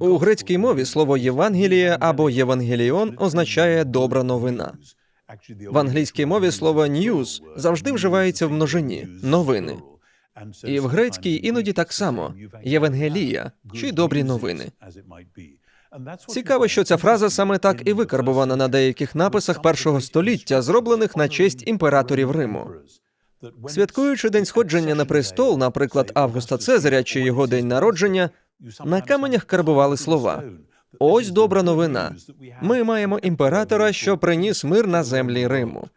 У грецькій мові слово Євангеліє або Євангеліон означає добра новина. В англійській мові слово news завжди вживається в множині новини. І в грецькій іноді так само Євангелія чи добрі новини. Цікаво, що ця фраза саме так і викарбувана на деяких написах першого століття, зроблених на честь імператорів Риму. Святкуючи день сходження на престол, наприклад, Августа Цезаря чи його день народження, на каменях карбували слова. Ось добра новина. Ми маємо імператора, що приніс мир на землі Риму.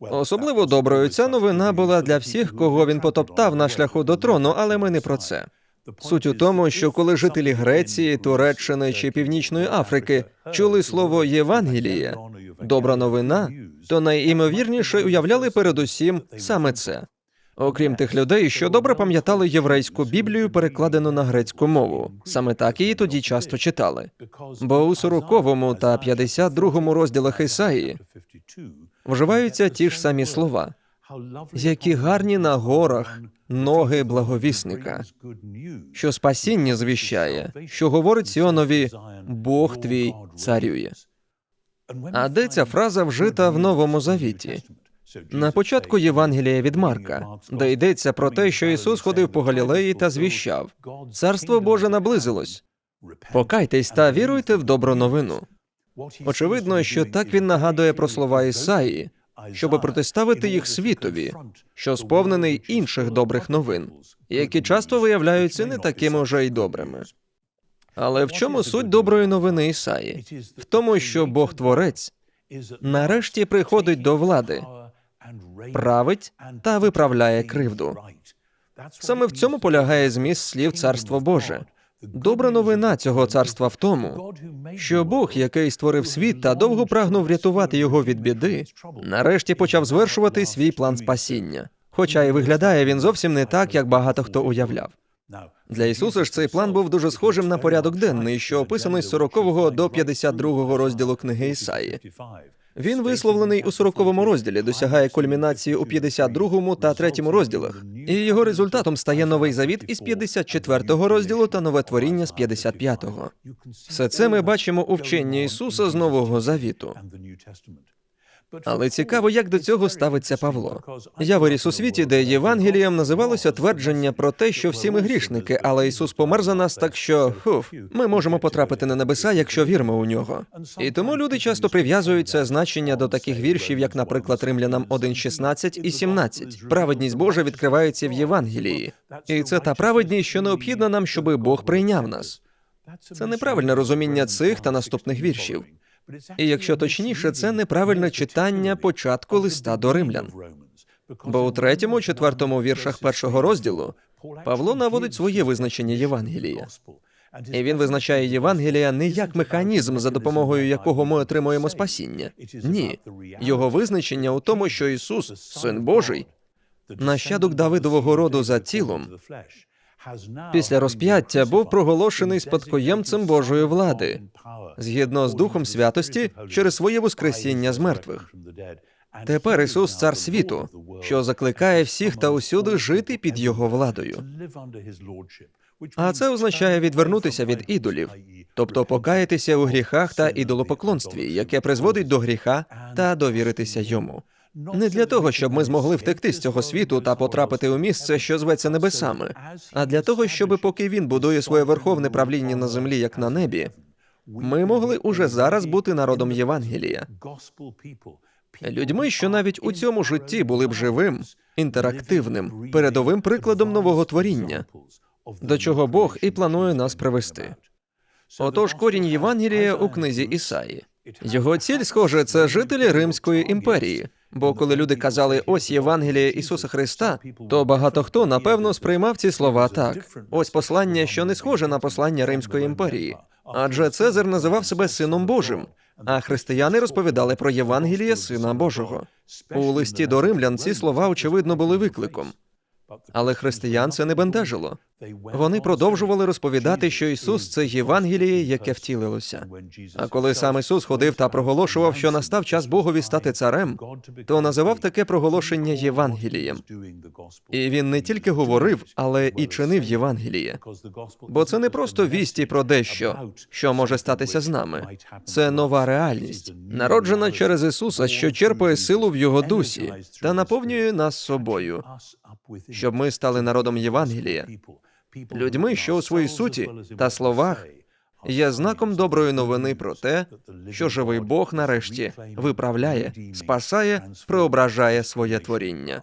Особливо доброю ця новина була для всіх, кого він потоптав на шляху до трону, але ми не про це. Суть у тому, що коли жителі Греції, Туреччини чи Північної Африки чули слово Євангеліє, добра новина, то найімовірніше уявляли передусім саме це. Окрім тих людей, що добре пам'ятали єврейську біблію, перекладену на грецьку мову. Саме так її тоді часто читали. Бо у 40-му та 52-му розділах Ісаїї вживаються ті ж самі слова, які гарні на горах ноги благовісника, що спасіння звіщає, що говорить Сіонові Бог твій царює. А де ця фраза вжита в Новому Завіті? На початку Євангелія від Марка, де йдеться про те, що Ісус ходив по Галілеї та звіщав: Царство Боже наблизилось. Покайтесь та віруйте в добру новину. Очевидно, що так він нагадує про слова Ісаї, щоб протиставити їх світові, що сповнений інших добрих новин, які часто виявляються не такими вже й добрими. Але в чому суть доброї новини Ісаї? В тому, що Бог Творець нарешті приходить до влади, править та виправляє кривду. Саме в цьому полягає зміст слів Царство Боже. Добра новина цього царства в тому, що Бог, який створив світ та довго прагнув врятувати його від біди, нарешті почав звершувати свій план спасіння. Хоча і виглядає він зовсім не так, як багато хто уявляв. Для Ісуса ж цей план був дуже схожим на порядок денний, що описаний з 40 до 52 розділу книги Ісаї. Він висловлений у 40 розділі, досягає кульмінації у 52 та 3 розділах, і його результатом стає новий завіт із 54 розділу та нове творіння з 55-го. Все це ми бачимо у вченні Ісуса з Нового Завіту. Але цікаво, як до цього ставиться Павло. Я виріс у світі, де Євангелієм називалося твердження про те, що всі ми грішники, але Ісус помер за нас, так що хуф, ми можемо потрапити на небеса, якщо віримо у нього. І тому люди часто прив'язують це значення до таких віршів, як, наприклад, Римлянам 1.16 і 17. Праведність Божа відкривається в Євангелії, і це та праведність, що необхідна нам, щоби Бог прийняв нас. Це неправильне розуміння цих та наступних віршів. І якщо точніше, це неправильне читання початку листа до римлян. Бо у третьому, четвертому віршах першого розділу Павло наводить своє визначення Євангелія. І він визначає Євангелія не як механізм, за допомогою якого ми отримуємо спасіння. Ні, його визначення у тому, що Ісус, син Божий, нащадок Давидового роду за тілом, після розп'яття був проголошений спадкоємцем Божої влади згідно з Духом святості через своє воскресіння з мертвих. Тепер Ісус цар світу, що закликає всіх та усюди жити під його владою. А це означає відвернутися від ідолів, тобто покаятися у гріхах та ідолопоклонстві, яке призводить до гріха та довіритися йому. Не для того, щоб ми змогли втекти з цього світу та потрапити у місце, що зветься небесами, а для того, щоб поки він будує своє верховне правління на землі, як на небі, ми могли уже зараз бути народом Євангелія. Людьми, що навіть у цьому житті були б живим, інтерактивним, передовим прикладом нового творіння, до чого Бог і планує нас привести. Отож, корінь Євангелія у книзі Ісаї. Його ціль, схоже, це жителі Римської імперії. Бо коли люди казали ось Євангеліє Ісуса Христа, то багато хто напевно сприймав ці слова так: ось послання, що не схоже на послання Римської імперії. Адже Цезар називав себе сином Божим, а християни розповідали про Євангеліє Сина Божого. У листі до римлян ці слова очевидно були викликом. Але християн це не бентежило. Вони продовжували розповідати, що Ісус це Євангеліє, яке втілилося. А коли сам Ісус ходив та проголошував, що настав час Богові стати царем, то називав таке проголошення Євангелієм. І він не тільки говорив, але і чинив Євангеліє. Бо це не просто вісті про дещо, що може статися з нами. Це нова реальність, народжена через Ісуса, що черпає силу в Його дусі та наповнює нас собою, щоб ми стали народом Євангелія, людьми, що у своїй суті та словах є знаком доброї новини про те, що живий Бог нарешті виправляє, спасає, преображає своє творіння.